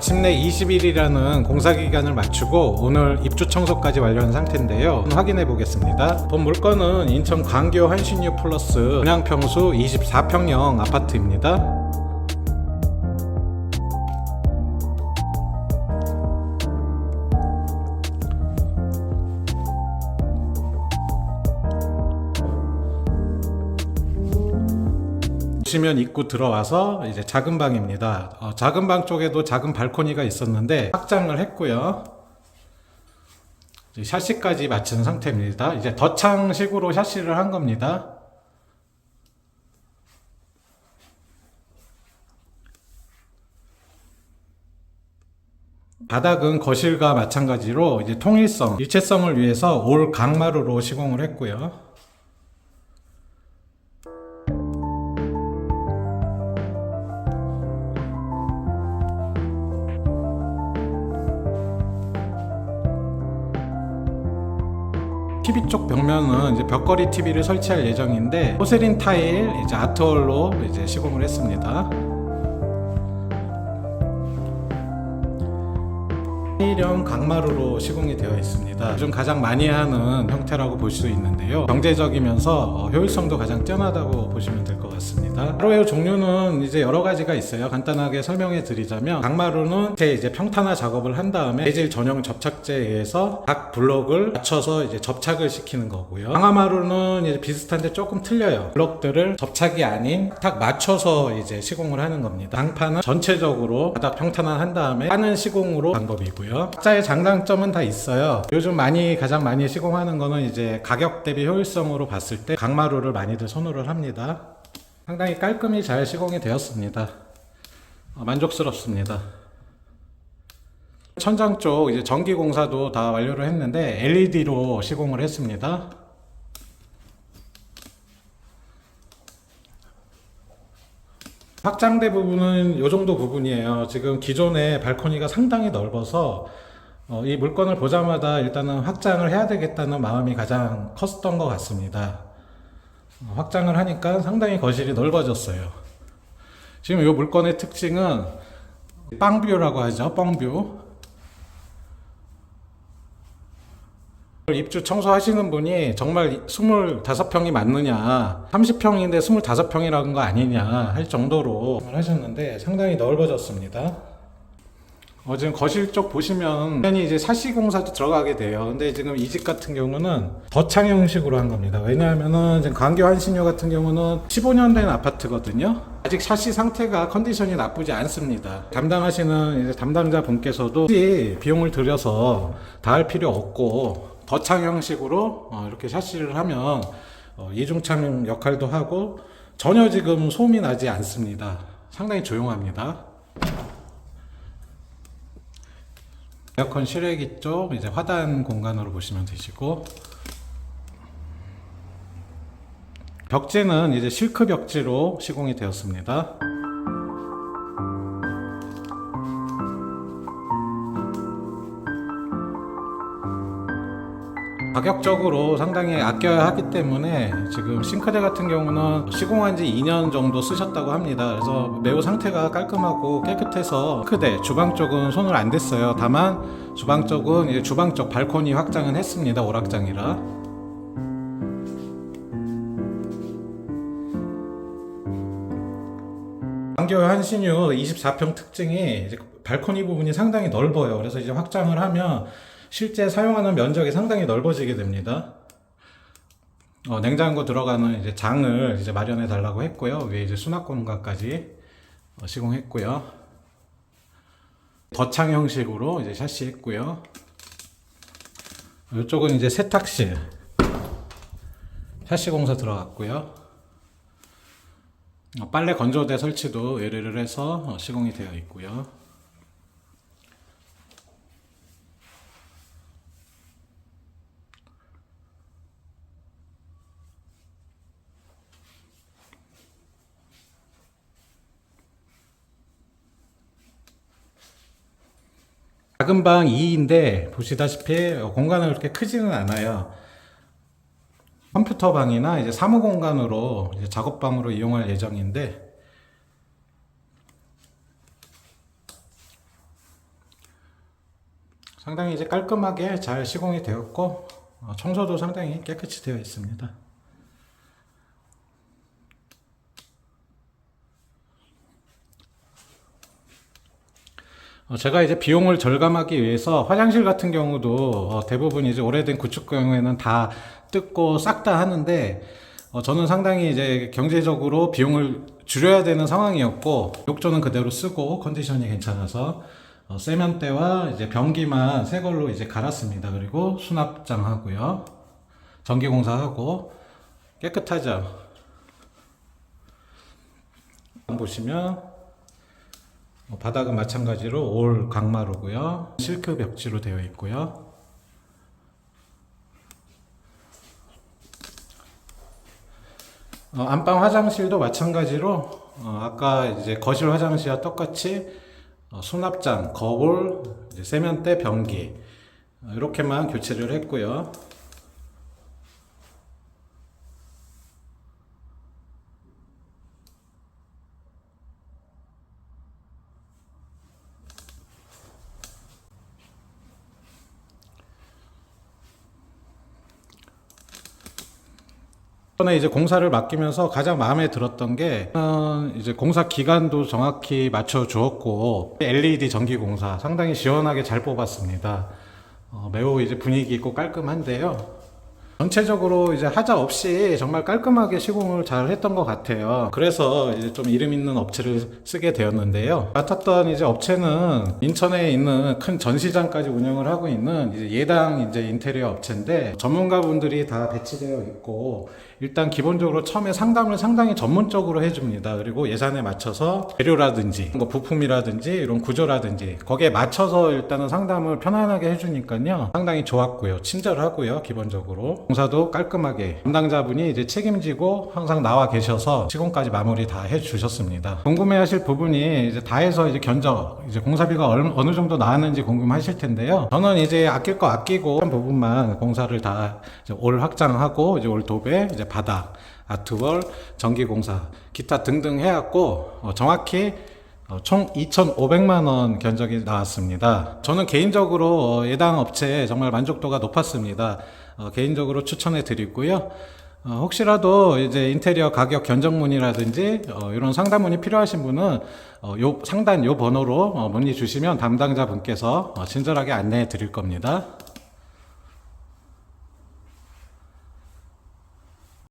마침내 20일이라는 공사 기간을 맞추고 오늘 입주 청소까지 완료한 상태인데요. 확인해 보겠습니다. 본 물건은 인천 광교 한신유 플러스 분양평수 24평형 아파트입니다. 보시면 입구 들어와서 이제 작은 방입니다. 어, 작은 방 쪽에도 작은 발코니가 있었는데 확장을 했고요. 샤시까지 마친 상태입니다. 이제 덧창식으로 샤시를 한 겁니다. 바닥은 거실과 마찬가지로 이제 통일성, 일체성을 위해서 올 강마루로 시공을 했고요. TV 쪽 벽면은 이제 벽걸이 TV를 설치할 예정인데 포세린 타일 이제 아트월로 이제 시공을 했습니다. A형 강마루로 시공이 되어 있습니다. 요즘 가장 많이 하는 형태라고 볼 수 있는데요. 경제적이면서 어, 효율성도 가장 뛰어나다고 보시면 될 것 같습니다. 하루의 종류는 이제 여러 가지가 있어요. 간단하게 설명해 드리자면 강마루는 이렇게 이제 평탄화 작업을 한 다음에 재질 전용 접착제에 의해서 각 블록을 맞춰서 이제 접착을 시키는 거고요. 강화마루는 이제 비슷한데 조금 틀려요. 블록들을 접착이 아닌 딱 맞춰서 이제 시공을 하는 겁니다. 강판은 전체적으로 바닥 평탄화 한 다음에 하는 시공으로 방법이고요. 각자의 장단점은 다 있어요. 요즘 많이 가장 많이 시공하는 거는 이제 가격 대비 효율성으로 봤을 때 강마루를 많이들 선호를 합니다. 상당히 깔끔히 잘 시공이 되었습니다. 어, 만족스럽습니다. 천장 쪽 이제 전기 공사도 다 완료를 했는데 LED로 시공을 했습니다. 확장대 부분은 이 정도 부분이에요. 지금 기존의 발코니가 상당히 넓어서 어, 이 물건을 보자마자 일단은 확장을 해야 되겠다는 마음이 가장 컸던 것 같습니다. 어, 확장을 하니까 상당히 거실이 넓어졌어요. 지금 이 물건의 특징은 빵뷰라고 하죠. 뻥뷰. 입주 청소하시는 분이 정말 25평이 맞느냐, 30평인데 25평이라는 거 아니냐 할 정도로 하셨는데 상당히 넓어졌습니다. 어, 지금 거실 쪽 보시면 당연히 이제 사시 공사도 들어가게 돼요. 근데 지금 이 집 같은 경우는 덧창 형식으로 한 겁니다. 왜냐하면은 지금 광교 한신유 같은 경우는 15년 된 아파트거든요. 아직 샤시 상태가 컨디션이 나쁘지 않습니다. 담당하시는 이제 담당자 분께서도 비용을 들여서 다 할 필요 없고 덧창 형식으로 어, 이렇게 샤시를 하면 어, 이중창 역할도 하고 전혀 지금 소음이 나지 않습니다. 상당히 조용합니다. 에어컨 실외기 쪽 이제 화단 공간으로 보시면 되시고 벽지는 이제 실크 벽지로 시공이 되었습니다. 가격적으로 상당히 아껴야 하기 때문에 지금 싱크대 같은 경우는 시공한 지 2년 정도 쓰셨다고 합니다. 그래서 매우 상태가 깔끔하고 깨끗해서 싱크대 주방 쪽은 손을 안 댔어요. 다만 주방 쪽은 주방 쪽 발코니 확장은 했습니다. 오락장이라. 광교 한신유 24평 특징이 발코니 부분이 상당히 넓어요. 그래서 이제 확장을 하면 실제 사용하는 면적이 상당히 넓어지게 됩니다. 어, 냉장고 들어가는 이제 장을 이제 마련해 달라고 했고요. 위에 이제 수납 공간까지 어, 시공했고요. 덧창 형식으로 이제 샤시 했고요. 이쪽은 이제 세탁실. 샤시 공사 들어갔고요. 어, 빨래 건조대 설치도 의뢰를 해서 어, 시공이 되어 있고요. 작은 방 2인데 보시다시피 어, 공간은 그렇게 크지는 않아요. 컴퓨터 방이나 이제 사무 공간으로 이제 작업방으로 이용할 예정인데 상당히 이제 깔끔하게 잘 시공이 되었고 어, 청소도 상당히 깨끗이 되어 있습니다. 제가 이제 비용을 절감하기 위해서 화장실 같은 경우도 어, 대부분 이제 오래된 구축 경우에는 다 뜯고 싹 다 하는데 어, 저는 상당히 이제 경제적으로 비용을 줄여야 되는 상황이었고 욕조는 그대로 쓰고 컨디션이 괜찮아서 어, 세면대와 이제 변기만 새 걸로 이제 갈았습니다. 그리고 수납장 하고요. 전기 공사하고 깨끗하죠. 보시면 어, 바닥은 마찬가지로 올 강마루고요. 실크 벽지로 되어 있고요. 어, 안방 화장실도 마찬가지로 어, 아까 이제 거실 화장실과 똑같이 어, 수납장, 거울, 세면대, 변기 어, 이렇게만 교체를 했고요. 이번에 이제 공사를 맡기면서 가장 마음에 들었던 게 어, 이제 공사 기간도 정확히 맞춰 주었고 LED 전기 공사 상당히 시원하게 잘 뽑았습니다. 어, 매우 이제 분위기 있고 깔끔한데요. 전체적으로 이제 하자 없이 정말 깔끔하게 시공을 잘 했던 것 같아요. 그래서 이제 좀 이름 있는 업체를 쓰게 되었는데요. 맡았던 이제 업체는 인천에 있는 큰 전시장까지 운영을 하고 있는 이제 예당 이제 인테리어 업체인데 전문가분들이 다 배치되어 있고 일단 기본적으로 처음에 상담을 상당히 전문적으로 해줍니다. 그리고 예산에 맞춰서 재료라든지 뭐 부품이라든지 이런 구조라든지 거기에 맞춰서 일단은 상담을 편안하게 해주니까요. 상당히 좋았고요. 친절하고요. 기본적으로 공사도 깔끔하게 담당자분이 이제 책임지고 항상 나와 계셔서 시공까지 마무리 다 해주셨습니다. 궁금해하실 부분이 이제 다 해서 이제 견적 이제 공사비가 얼- 어느 정도 나왔는지 궁금하실 텐데요. 저는 이제 아낄 거 아끼고 한 부분만 공사를 다 올 확장하고 이제 올 도배 이제 바닥 아트월 전기공사 기타 등등 해갖고 어, 정확히 어, 총 2,500만 원 견적이 나왔습니다. 저는 개인적으로 어, 예당 업체에 정말 만족도가 높았습니다. 어, 개인적으로 추천해 드리고요. 어, 혹시라도 이제 인테리어 가격 견적문이라든지 어, 이런 상담문이 필요하신 분은 어, 요 상단 요 번호로 어, 문의 주시면 담당자 분께서 어, 친절하게 안내해 드릴 겁니다.